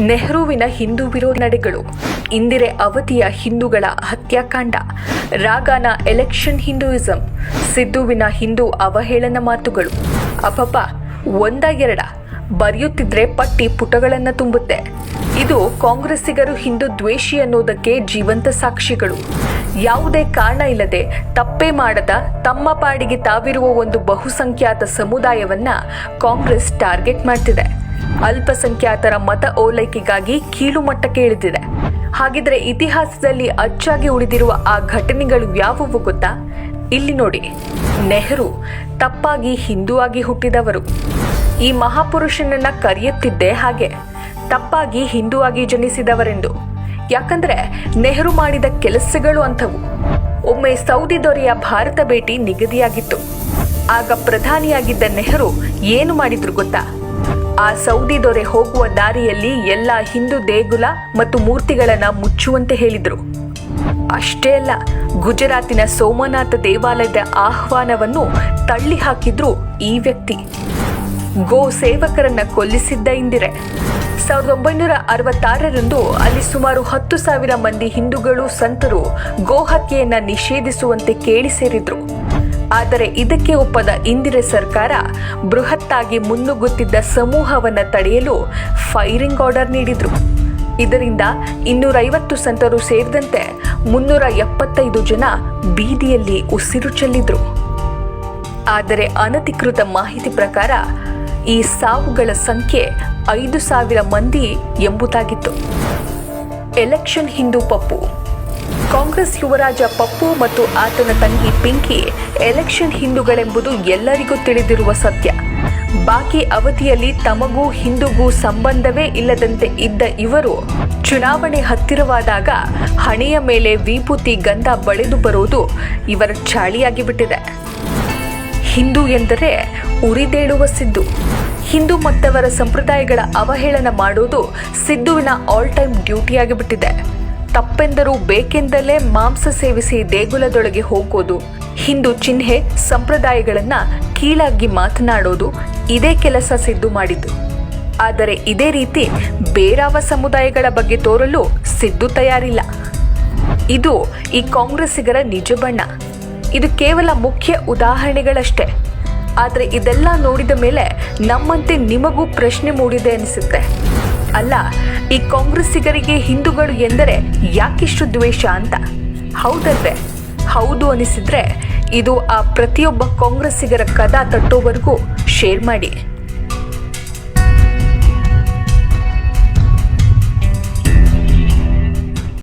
ನೆಹರುವಿನ ಹಿಂದೂ ವಿರೋಧ ನಡೆಗಳು. ಇಂದಿರೆ ಅವಧಿಯ ಹಿಂದೂಗಳ ಹತ್ಯಾಕಾಂಡ. ರಾಗಾನ ಎಲೆಕ್ಷನ್ ಹಿಂದೂಯಿಸಂ. ಸಿದ್ದುವಿನ ಹಿಂದೂ ಅವಹೇಳನ ಮಾತುಗಳು. ಅಪಪ, ಒಂದ ಎರಡ. ಬರೆಯುತ್ತಿದ್ರೆ ಪಟ್ಟಿ ಪುಟಗಳನ್ನು ತುಂಬುತ್ತೆ. ಇದು ಕಾಂಗ್ರೆಸ್ಸಿಗರು ಹಿಂದೂ ದ್ವೇಷಿ ಅನ್ನೋದಕ್ಕೆ ಜೀವಂತ ಸಾಕ್ಷಿಗಳು. ಯಾವುದೇ ಕಾರಣ ಇಲ್ಲದೆ ತಪ್ಪೇ ಮಾಡದ ತಮ್ಮ ಪಾಡಿಗೆ ತಾವಿರುವ ಒಂದು ಬಹುಸಂಖ್ಯಾತ ಸಮುದಾಯವನ್ನ ಕಾಂಗ್ರೆಸ್ ಟಾರ್ಗೆಟ್ ಮಾಡ್ತಿದೆ. ಅಲ್ಪಸಂಖ್ಯಾತರ ಮತ ಓಲೈಕೆಗಾಗಿ ಕೀಳುಮಟ್ಟಕ್ಕೆ ಇಳಿದಿದೆ. ಹಾಗಿದ್ರೆ ಇತಿಹಾಸದಲ್ಲಿ ಅಚ್ಚಾಗಿ ಉಳಿದಿರುವ ಆ ಘಟನೆಗಳು ಯಾವುವು ಗೊತ್ತಾ? ಇಲ್ಲಿ ನೋಡಿ. ನೆಹರು ತಪ್ಪಾಗಿ ಹಿಂದೂ ಆಗಿ ಹುಟ್ಟಿದವರು. ಈ ಮಹಾಪುರುಷನನ್ನ ಕರೆಯುತ್ತಿದ್ದೆ ಹಾಗೆ. ತಪ್ಪಾಗಿ ಹಿಂದೂ ಆಗಿ ಜನಿಸಿದವರೆಂದು. ಯಾಕಂದ್ರೆ ನೆಹರು ಮಾಡಿದ ಕೆಲಸಗಳು ಅಂಥವು. ಒಮ್ಮೆ ಸೌದಿ ದೊರೆಯ ಭಾರತ ಭೇಟಿ ನಿಗದಿಯಾಗಿತ್ತು. ಆಗ ಪ್ರಧಾನಿಯಾಗಿದ್ದ ನೆಹರು ಏನು ಮಾಡಿದ್ರು ಗೊತ್ತಾ? ಆ ಸೌದಿ ದೊರೆ ಹೋಗುವ ದಾರಿಯಲ್ಲಿ ಎಲ್ಲ ಹಿಂದೂ ದೇಗುಲ ಮತ್ತು ಮೂರ್ತಿಗಳನ್ನ ಮುಚ್ಚುವಂತೆ ಹೇಳಿದರು. ಅಷ್ಟೇ ಅಲ್ಲ, ಗುಜರಾತಿನ ಸೋಮನಾಥ ದೇವಾಲಯದ ಆಹ್ವಾನವನ್ನು ತಳ್ಳಿ ಹಾಕಿದ್ರು ಈ ವ್ಯಕ್ತಿ. ಗೋ ಸೇವಕರನ್ನ ಕೊಲ್ಲಿಸಿದ್ದ ಇಂದಿರೆ. ಸಾವಿರದ ಒಂಬೈನೂರ ಅರವತ್ತಾರರಂದು ಅಲ್ಲಿ ಸುಮಾರು ಹತ್ತು ಸಾವಿರ ಮಂದಿ ಹಿಂದೂಗಳು, ಸಂತರು ಗೋ ಹತ್ಯೆಯನ್ನ ನಿಷೇಧಿಸುವಂತೆ ಕೇಳಿ ಸೇರಿದ್ರು. ಆದರೆ ಇದಕ್ಕೆ ಒಪ್ಪದ ಇಂದಿರೆ ಸರ್ಕಾರ ಬೃಹತ್ತಾಗಿ ಮುನ್ನುಗ್ಗುತ್ತಿದ್ದ ಸಮೂಹವನ್ನು ತಡೆಯಲು ಫೈರಿಂಗ್ ಆರ್ಡರ್ ನೀಡಿದ್ರು. ಇದರಿಂದ ಇನ್ನೂರೈವತ್ತು ಸಂತರು ಸೇರಿದಂತೆ ಮುನ್ನೂರ ಎಪ್ಪತ್ತೈದು ಜನ ಬೀದಿಯಲ್ಲಿ ಉಸಿರು ಚೆಲ್ಲಿದ್ರು. ಆದರೆ ಅನಧಿಕೃತ ಮಾಹಿತಿ ಪ್ರಕಾರ ಈ ಸಾವುಗಳ ಸಂಖ್ಯೆ ಐದು ಸಾವಿರ ಮಂದಿ ಎಂಬುದಾಗಿತ್ತು. ಎಲೆಕ್ಷನ್ ಹಿಂದೂ ಪಪ್ಪು ಕಾಂಗ್ರೆಸ್ ಯುವರಾಜ ಪಪ್ಪು ಮತ್ತು ಆತನ ತಂಗಿ ಪಿಂಕಿ ಎಲೆಕ್ಷನ್ ಹಿಂದೂಗಳೆಂಬುದು ಎಲ್ಲರಿಗೂ ತಿಳಿದಿರುವ ಸತ್ಯ. ಬಾಕಿ ಅವಧಿಯಲ್ಲಿ ತಮಗೂ ಹಿಂದೂಗೂ ಸಂಬಂಧವೇ ಇಲ್ಲದಂತೆ ಇದ್ದ ಇವರು ಚುನಾವಣೆ ಹತ್ತಿರವಾದಾಗ ಹಣೆಯ ಮೇಲೆ ವಿಭೂತಿ ಗಂಧ ಬಳಿದು ಬರುವುದು ಇವರ ಚಾಳಿಯಾಗಿ ಬಿಟ್ಟಿದೆ ಹಿಂದೂ ಎಂದರೆ ಉರಿದೇಳುವ ಸಿದ್ದು. ಹಿಂದೂ ಮತ್ತವರ ಸಂಪ್ರದಾಯಗಳ ಅವಹೇಳನ ಮಾಡುವುದು ಸಿದ್ದುವಿನ ಆಲ್ ಟೈಮ್ ಡ್ಯೂಟಿಯಾಗಿ ಬಿಟ್ಟಿದೆ ತಪ್ಪೆಂದರೂ ಬೇಕೆಂದಲೇ ಮಾಂಸ ಸೇವಿಸಿ ದೇಗುಲದೊಳಗೆ ಹೋಗೋದು. ಹಿಂದೂ ಚಿಹ್ನೆ ಸಂಪ್ರದಾಯಗಳನ್ನ ಕೀಳಾಗಿ ಮಾತನಾಡೋದು ಇದೇ ಕೆಲಸ ಸಿದ್ದು ಮಾಡಿದ್ದು. ಆದರೆ ಇದೇ ರೀತಿ ಬೇರಾವ ಸಮುದಾಯಗಳ ಬಗ್ಗೆ ತೋರಲು ಸಿದ್ದು ತಯಾರಿಲ್ಲ. ಇದು ಈ ಕಾಂಗ್ರೆಸ್ಸಿಗರ ನಿಜ ಬಣ್ಣ. ಇದು ಕೇವಲ ಮುಖ್ಯ ಉದಾಹರಣೆಗಳಷ್ಟೇ. ಆದರೆ ಇದೆಲ್ಲ ನೋಡಿದ ಮೇಲೆ ನಮ್ಮಂತೆ ನಿಮಗೂ ಪ್ರಶ್ನೆ ಮೂಡಿದೆ ಅನಿಸುತ್ತೆ. ಅಲ್ಲ, ಈ ಕಾಂಗ್ರೆಸ್ಸಿಗರಿಗೆ ಹಿಂದೂಗಳು ಎಂದರೆ ಯಾಕಿಷ್ಟು ದ್ವೇಷ ಅಂತ? ಹೌದಲ್ವೇ? ಹೌದು ಅನಿಸಿದ್ರೆ ಇದು ಆ ಪ್ರತಿಯೊಬ್ಬ ಕಾಂಗ್ರೆಸ್ಸಿಗರ ಕದ ತಟ್ಟೋವರೆಗೂ ಶೇರ್ ಮಾಡಿ.